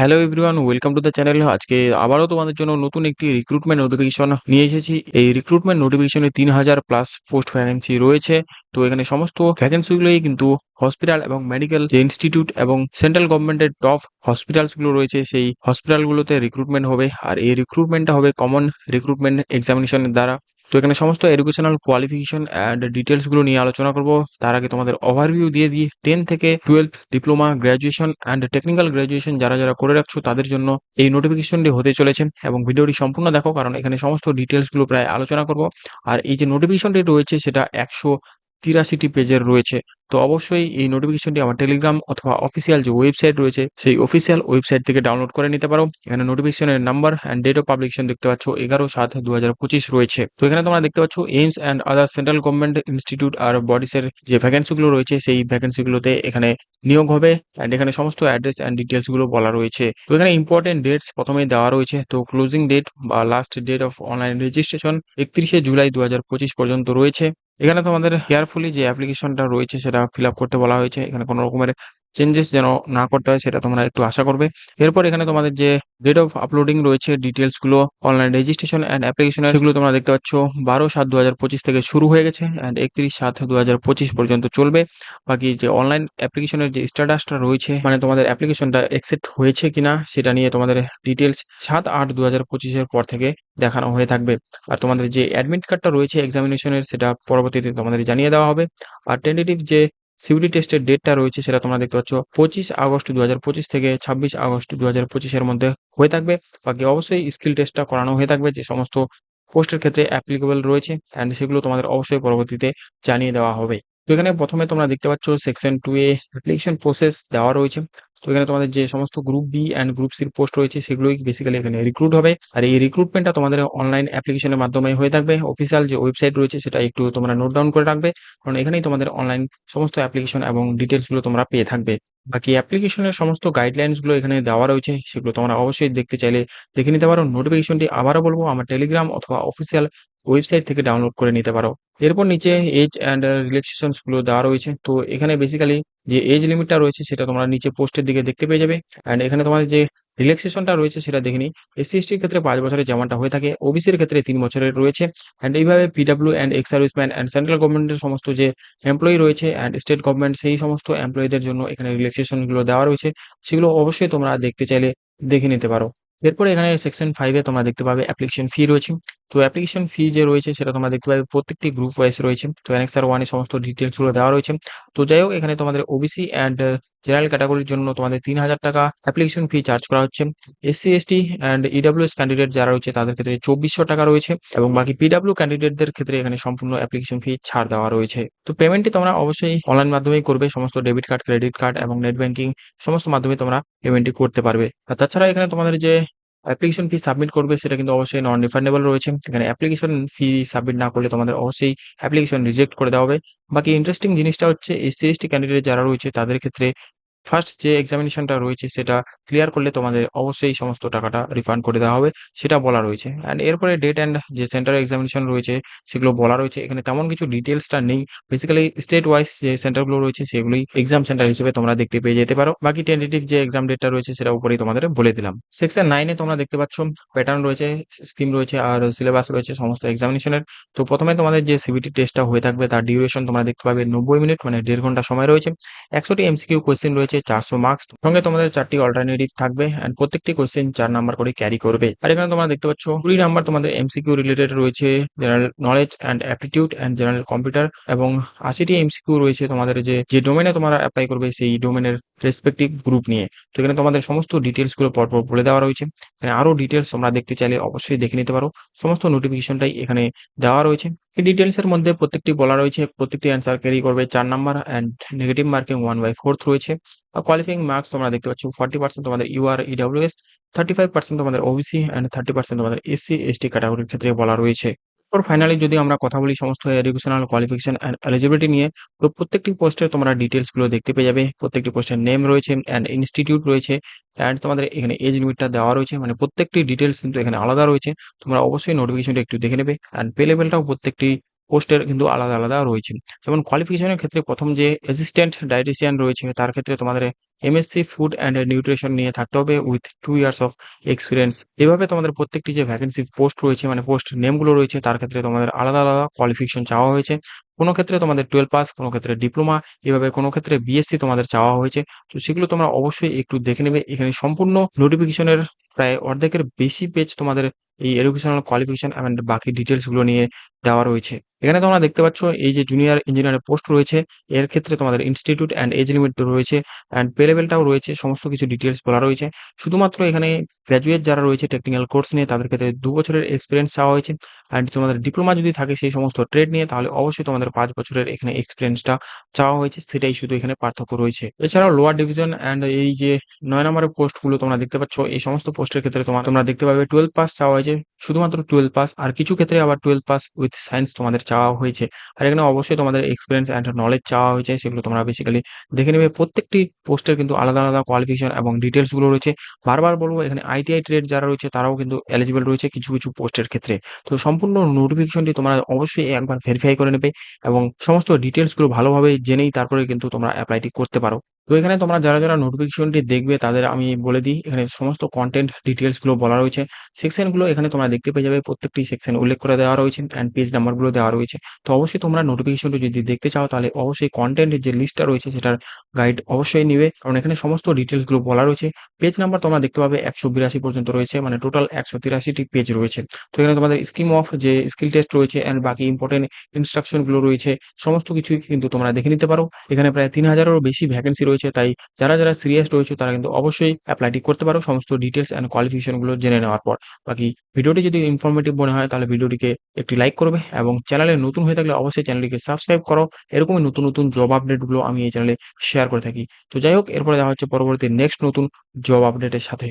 Hello everyone welcome to the channel আজকে আবারও তোমাদের জন্য নতুন একটি রিক্রুটমেন্ট নোটিফিকেশন নিয়ে এসেছি। এই রিক্রুটমেন্ট নোটিফিকেশনে তিন হাজার প্লাস পোস্ট ভ্যাকেন্সি রয়েছে। তো এখানে সমস্ত ভ্যাকেন্সিগুলোই কিন্তু হসপিটাল এবং মেডিকেল যে ইনস্টিটিউট এবং সেন্ট্রাল গভর্নমেন্টের টপ হসপিটালসগুলো রয়েছে, সেই হসপিটালগুলোতে রিক্রুটমেন্ট হবে। আর এই রিক্রুটমেন্টটা হবে কমন রিক্রুটমেন্ট এক্সামিনেশনের দ্বারা। তো এখানে সমস্ত এডুকেশনাল কোয়ালিফিকেশন অ্যান্ড ডিটেলসগুলো নিয়ে আলোচনা করব। তার আগে তোমাদের ওভারভিউ দিয়ে দিই। টেন থেকে twelve diploma graduation and technical graduation যারা যারা করে রাখছো, তাদের জন্য এই নোটিফিকেশনটি হতে চলেছে এবং ভিডিওটি সম্পূর্ণ দেখো, কারণ এখানে সমস্ত ডিটেলসগুলো প্রায় আলোচনা করব। আর এই যে নোটিফিকেশনটি রয়েছে, সেটা একশো তিরাশিটি পেজের রয়েছে। তো অবশ্যই এই নোটিফিকেশনটি আমার টেলিগ্রাম অথবা অফিসিয়াল যে ওয়েবসাইট রয়েছে, সেই অফিসিয়াল ওয়েবসাইট থেকে ডাউনলোড করে নিতে পারো। এখানে নোটিফিকেশনের number and date of publication দেখতে পাচ্ছ, এগারো সাত দু রয়েছে। তো এখানে তোমরা দেখতে পাচ্ছ AIIMS and other central government institute আর বডিসের যে ভ্যাকেন্সিগুলো রয়েছে, সেই ভ্যাকেন্সিগুলোতে এখানে নিয়োগ হবে অ্যান্ড এখানে সমস্ত অ্যাড্রেস অ্যান্ড ডিটেলসগুলো বলা রয়েছে। তো এখানে ইম্পর্টেন্ট ডেটস প্রথমে দেওয়া রয়েছে। তো ক্লোজিং ডেট বা last date of online registration একত্রিশে জুলাই দু হাজার পঁচিশ পর্যন্ত রয়েছে। এখানে তোমাদের কেয়ারফুলি যে অ্যাপ্লিকেশনটা রয়েছে সেটা ফিল করতে বলা হয়েছে। এখানে কোনো রকমের চেঞ্জেস যেন না করতে হয় সেটা তোমরা একটু আশা করবে। এরপর এখানে তোমাদের যে ডেট অফ আপলোডিং রয়েছে ডিটেলসগুলো অনলাইন রেজিস্ট্রেশন অ্যান্ড অ্যাপ্লিকেশন সেগুলো তোমরা দেখতে পাচ্ছ বারো সাত দু থেকে শুরু হয়ে গেছে অ্যান্ড একত্রিশ সাত দু হাজার পঁচিশ পর্যন্ত চলবে। বাকি যে অনলাইন অ্যাপ্লিকেশনের যে স্ট্যাটাসটা রয়েছে মানে তোমাদের অ্যাপ্লিকেশনটা অ্যাকসেপ্ট হয়েছে কিনা, সেটা নিয়ে তোমাদের ডিটেলস সাত আট দু হাজার পঁচিশের পর থেকে দেখানো হয়ে থাকবে। আর তোমাদের যে অ্যাডমিট কার্ডটা রয়েছে এক্সামিনেশনের সেটা পরবর্তীতে তোমাদের জানিয়ে দেওয়া হবে। আর টেন্টেটিভ যে সিউডি টেস্টের ডেটটা রয়েছে সেটা তোমরা দেখতে পাচ্ছ পঁচিশ আগস্ট দু হাজার পঁচিশ থেকে ছাব্বিশ আগস্ট দু পঁচিশের মধ্যে হয়ে থাকবে। বাকি অবশ্যই স্কিল টেস্টটা করানো হয়ে থাকবে, যে সমস্ত পোস্টের ক্ষেত্রে অ্যাপ্লিকেবল রয়েছে অ্যান্ড সেগুলো তোমাদের অবশ্যই পরবর্তীতে জানিয়ে দেওয়া হবে। তো এখানে প্রথমে তোমরা দেখতে পাচ্ছ section two A application process দেওয়া রয়েছে। তো এখানে তোমাদের যে সমস্ত গ্রুপ বি অ্যান্ড গ্রুপ সির পোস্ট রয়েছে, সেগুলোই বেসিক্যালি এখানে রিক্রুট হবে। আর এই রিক্রুটমেন্টটা তোমাদের অনলাইন অ্যাপ্লিকেশনের মাধ্যমে হয়ে থাকবে। অফিসিয়াল যে ওয়েবসাইট রয়েছে, সেটা একটু তোমরা নোট ডাউন করে রাখবে। কারণ এখানেই তোমাদের অনলাইন সমস্ত অ্যাপ্লিকেশন এবং ডিটেলসগুলো তোমরা পেয়ে থাকবে। বাকি অ্যাপ্লিকেশনের সমস্ত গাইডলাইন্সগুলো এখানে দেওয়া রয়েছে, সেগুলো তোমরা অবশ্যই দেখতে চাইলে দেখে নিতে পারো। নোটিফিকেশনটি আবারও বলব, আমার টেলিগ্রাম অথবা অফিসিয়াল ওয়েবসাইট থেকে ডাউনলোড করে নিতে পারো। এরপর নিচে এজ অ্যান্ড রিল্যাক্সেশনসগুলো দেওয়া রয়েছে। তো এখানে বেসিক্যালি যে এজ লিমিটটা রয়েছে সেটা তোমরা নিচে পোস্টের দিকে দেখতে পেয়ে যাবে। অ্যান্ড এখানে তোমাদের যে রিল্যাক্সেশনটা রয়েছে সেটা দেখে নিই। এসসি এসটির ক্ষেত্রে পাঁচ বছরের যেমনটা হয়ে থাকে। ওবিসির ক্ষেত্রে তিন বছরের রয়েছে। অ্যান্ড এইভাবে PW and ex serviceman and central গভর্নমেন্টের সমস্ত যে এমপ্লয়ি রয়েছে অ্যান্ড স্টেট গভর্নমেন্ট সেই সমস্ত এমপ্লয়ীদের জন্য এখানে রিল্যাক্সেশনগুলো দেওয়া রয়েছে। সেগুলো অবশ্যই তোমরা দেখতে চাইলে দেখে নিতে পারো। এরপরে এখানে সেকশন ফাইভে তোমরা দেখতে পাবে অ্যাপ্লিকেশন ফি রয়েছে। তো অ্যাপ্লিকেশন ফি যে রয়েছে সেটা তোমরা দেখতে পাবে, প্রত্যেকটি গ্রুপ ওয়াইজ রয়েছে। তো অ্যানেক্সার ওয়ানে সমস্ত ডিটেলসগুলো দেওয়া রয়েছে। তো যাই হোক, এখানে তোমাদের ওবিসি অ্যান্ড জেনারেল ক্যাটাগরির জন্য তোমাদের তিন হাজার টাকা অ্যাপ্লিকেশন ফি চার্জ করা হচ্ছে। SC ST and EWS candidate যারা রয়েছে, তাদের ক্ষেত্রে চব্বিশশো টাকা রয়েছে এবং বাকি পিডাব্লিউ ক্যান্ডিডেটদের ক্ষেত্রে এখানে সম্পূর্ণ অ্যাপ্লিকেশন ফি ছাড় দেওয়া রয়েছে। তো পেমেন্টটি তোমরা অবশ্যই অনলাইন মাধ্যমেই করবে, সমস্ত ডেবিট কার্ড ক্রেডিট কার্ড এবং নেট ব্যাঙ্কিং সমস্ত মাধ্যমে তোমরা পেমেন্টটি করতে পারবে। আর তাছাড়া এখানে তোমাদের যে অ্যাপ্লিকেশন ফি সাবমিট করবে, সেটা কিন্তু অবশ্যই নন রিফান্ডেবল রয়েছে। এখানে অ্যাপ্লিকেশন ফি সাবমিট না করলে তোমাদের অবশ্যই অ্যাপ্লিকেশন রিজেক্ট করে দেওয়া হবে। বাকি ইন্টারেস্টিং জিনিসটা হচ্ছে এসসি এসটি ক্যান্ডিডেট যারা রয়েছে, তাদের ক্ষেত্রে ফার্স্ট যে এক্সামিনেশনটা রয়েছে সেটা ক্লিয়ার করলে তোমাদের অবশ্যই সমস্ত টাকাটা রিফান্ড করে দেওয়া হবে, সেটা বলা রয়েছে। অ্যান্ড এরপরে ডেট অ্যান্ড যে সেন্টার এক্সামিনেশন রয়েছে সেগুলো বলা রয়েছে। এখানে তেমন কিছু ডিটেলসটা নেই। বেসিক্যালি স্টেট ওয়াইজ যে সেন্টারগুলো রয়েছে সেগুলোই এক্সাম সেন্টার হিসেবে তোমরা দেখতে পেয়ে যেতে পারো। বাকি টেন্টেটিভ যে এক্সাম ডেটটা রয়েছে সেটা উপরেই তোমাদের বলে দিলাম। সেকশন নাইনে তোমরা দেখতে পাচ্ছ প্যাটার্ন রয়েছে স্কিম রয়েছে আর সিলেবাস রয়েছে সমস্ত এক্সামিনেশনের তো প্রথমে তোমাদের যে সিবিটি টেস্টটা হয়ে থাকবে তার ডিউরেশন তোমরা দেখতে পাবে নব্বই মিনিট মানে দেড় ঘণ্টা সময় রয়েছে। একশোটি এমসিকিউ কোয়েশ্চেন রয়েছে চারশো মার্কস সঙ্গে তোমাদের চারটি অল্টারনেটিভ থাকবে অ্যান্ড প্রত্যেকটি কোয়েশ্চেন চার নাম্বার করে ক্যারি করবে। আর এখানে তোমরা দেখতে পাচ্ছ, কুড়ি নাম্বার তোমাদের এমসিকিউ রিলেটেড রয়েছে general knowledge and aptitude and general computer এবং আশিটি এমসিকিউ রয়েছে তোমাদের যে যে ডোমেনে তোমরা অ্যাপ্লাই করবে সেই ডোমেনের রেসপেক্টিভ গ্রুপ নিয়ে। তো এখানে তোমাদের সমস্ত ডিটেলসগুলো পরপর বলে দেওয়া রয়েছে। এখানে আরও ডিটেলস তোমরা দেখতে চাইলে অবশ্যই দেখে নিতে পারো। সমস্ত নোটিফিকেশনটাই এখানে দেওয়া রয়েছে। এই ডিটেলস এর মধ্যে প্রত্যেকটি বলা রয়েছে, প্রত্যেকটি অ্যান্সার ক্যারি করবে চার number and negative marking one by fourth রয়েছে। আর কোয়ালিফাইং মার্কস তোমরা দেখতে পাচ্ছ ফর্টি পার্সেন্ট তোমাদের UR EWS thirty five percent তোমাদের ওবিসি অ্যান্ড থার্টি পার্সেন্ট তোমাদের এসসি এসটি ক্যাটাগরির ক্ষেত্রে বলা রয়েছে। এরপর ফাইনালি যদি আমরা কথা বলি সমস্ত এডুকেশনাল কোয়ালিফিকেশন অ্যান্ড এলিজিবিলিটি নিয়ে, তো প্রত্যেকটি পোস্টে তোমরা ডিটেলসগুলো দেখতে পেয়ে যাবে। প্রত্যেকটি পোস্টের নেম রয়েছে অ্যান্ড ইনস্টিটিউট রয়েছে। অ্যান্ড তোমাদের এখানে এজ লিমিটটা দেওয়া রয়েছে। মানে প্রত্যেকটি ডিটেলস কিন্তু এখানে আলাদা রয়েছে। তোমরা অবশ্যই নোটিফিকেশনটা একটু দেখে নেবে। অ্যান্ড পে লেভেলটাও প্রত্যেকটি পোস্টের কিন্তু আলাদা, আলাদা রয়েছে। যেমন কোয়ালিফিকেশনের ক্ষেত্রে প্রথম যে অ্যাসিস্ট্যান্ট ডায়েটিশিয়ান রয়েছে তার ক্ষেত্রে তোমাদের এমএসসি ফুড অ্যান্ড নিউট্রিশন নিয়ে থাকতে হবে with two years of experience এভাবে তোমাদের প্রত্যেকটি যে ভ্যাকেন্সি পোস্ট রয়েছে মানে পোস্ট নেমগুলো রয়েছে তার ক্ষেত্রে তোমাদের আলাদা, আলাদা কোয়ালিফিকেশন চাওয়া হয়েছে। কোনো ক্ষেত্রে তোমাদের 12 পাস, কোনো ক্ষেত্রে ডিপ্লোমা, এভাবে কোনো ক্ষেত্রে বিএসসি তোমাদের চাওয়া হয়েছে। তো সেগুলো তোমরা অবশ্যই একটু দেখে নেবে। এখানে সম্পূর্ণ নোটিফিকেশনের প্রায় অর্ধেকের বেশি পেজ তোমাদের এই এডুকেশনাল কোয়ালিফিকেশন অ্যান্ড বাকি ডিটেইলসগুলো নিয়ে দেওয়া রয়েছে। এখানে তোমরা দেখতে পাচ্ছ এই যে জুনিয়র ইঞ্জিনিয়ারের পোস্ট রয়েছে, এর ক্ষেত্রে তোমাদের ইনস্টিটিউট অ্যান্ড এজ লিমিট রয়েছে অ্যান্ড পে লেভেলটাও রয়েছে। সমস্ত কিছু ডিটেইলস বলা রয়েছে। শুধুমাত্র এখানে গ্র্যাজুয়েট যারা রয়েছে টেকনিক্যাল কোর্স নিয়ে তাদের ক্ষেত্রে দু বছরের এক্সপেরিয়েন্স চাওয়া হয়েছে। অ্যান্ড তোমাদের ডিপ্লোমা যদি থাকে সেই সমস্ত ট্রেড নিয়ে তাহলে অবশ্যই তোমাদের পাঁচ বছরের এখানে এক্সপেরিয়েন্সটা চাওয়া হয়েছে। সেটাই শুধু এখানে পার্থক্য রয়েছে। এছাড়াও লোয়ার ডিভিশন অ্যান্ড এই যে ৯ নম্বরের পোস্টগুলো তোমরা দেখতে পাচ্ছ এই সমস্ত পোস্টের ক্ষেত্রে তোমা তোমরা দেখতে পাবে 12 পাস চাওয়া হয়েছে। শুধুমাত্র 12 পাস আর কিছু ক্ষেত্রে আবার 12 পাস উইথ সায়েন্স তোমাদের চাওয়া হয়েছে। আর এখানে অবশ্যই তোমাদের এক্সপিরিয়েন্স অ্যান্ড নলেজ চাওয়া হয়েছে। সেগুলো তোমরা বেসিক্যালি দেখে নেবে। প্রত্যেকটি পোস্টের কিন্তু আলাদা, আলাদা কোয়ালিফিকেশন এবং ডিটেইলসগুলো রয়েছে। বারবার বলব এখানে আইটিআই ট্রেড যারা রয়েছে তারাও কিন্তু এলিজিবল রয়েছে কিছু, কিছু পোস্টের ক্ষেত্রে। তো সম্পূর্ণ নোটিফিকেশনটি তোমরা অবশ্যই একবার ভেরিফাই করে নেবে এবং সমস্ত ডিটেইলসগুলো ভালোভাবে জেনেই তারপরে কিন্তু তোমরা এপ্লাইটি করতে পারো। তো এখানে তোমরা যারা, যারা নোটিফিকেশনটি দেখবে তাদের আমি বলে দিই এখানে সমস্ত কন্টেন্ট ডিটেইলসগুলো বলা রয়েছে। সেকশনগুলো এখানে তোমরা দেখতে পেয়ে যাবে। প্রত্যেকটি সেকশন উল্লেখ করে দেওয়া রয়েছে অ্যান্ড পেজ নাম্বারগুলো দেওয়া রয়েছে। তো অবশ্যই তোমরা নোটিফিকেশনটি যদি দেখতে চাও তাহলে অবশ্যই কনটেন্ট এর যে লিস্টটা রয়েছে সেটার গাইড অবশ্যই নিবে। কারণ এখানে সমস্ত ডিটেইলসগুলো বলা রয়েছে। পেজ নাম্বার তোমরা দেখতে পাবে ১৮২ পর্যন্ত রয়েছে মানে টোটাল ১৮৩ টি পেজ রয়েছে। তো এখানে তোমাদের স্কিম অফ যে স্কিল টেস্ট রয়েছে অ্যান্ড বাকি ইম্পোর্টেন্ট ইনস্ট্রাকশনগুলো রয়েছে। সমস্ত কিছুই কিন্তু তোমরা দেখে নিতে পারো। এখানে প্রায় তিন হাজারেরও বেশি ভ্যাকেন্সি রয়েছে। তাই যারা, যারা সিরিয়াস রয়েছে তারা কিন্তু অবশ্যই অ্যাপ্লাইটি করতে পারো সমস্ত ডিটেলস অ্যান্ড কোয়ালিফিকেশনগুলো জেনে নেওয়ার পর। বাকি ভিডিওটি যদি ইনফরমেটিভ মনে হয় তাহলে ভিডিওটিকে একটি লাইক করবে এবং চ্যানেলে নতুন হয়ে থাকলে অবশ্যই চ্যানেলটিকে সাবস্ক্রাইব করো। এরকমই নতুন, নতুন জব আপডেটগুলো আমি এই চ্যানেলে শেয়ার করে থাকি। তো যাই হোক এরপরে দেখা হচ্ছে পরবর্তী নেক্সট নতুন জব আপডেটের সাথে।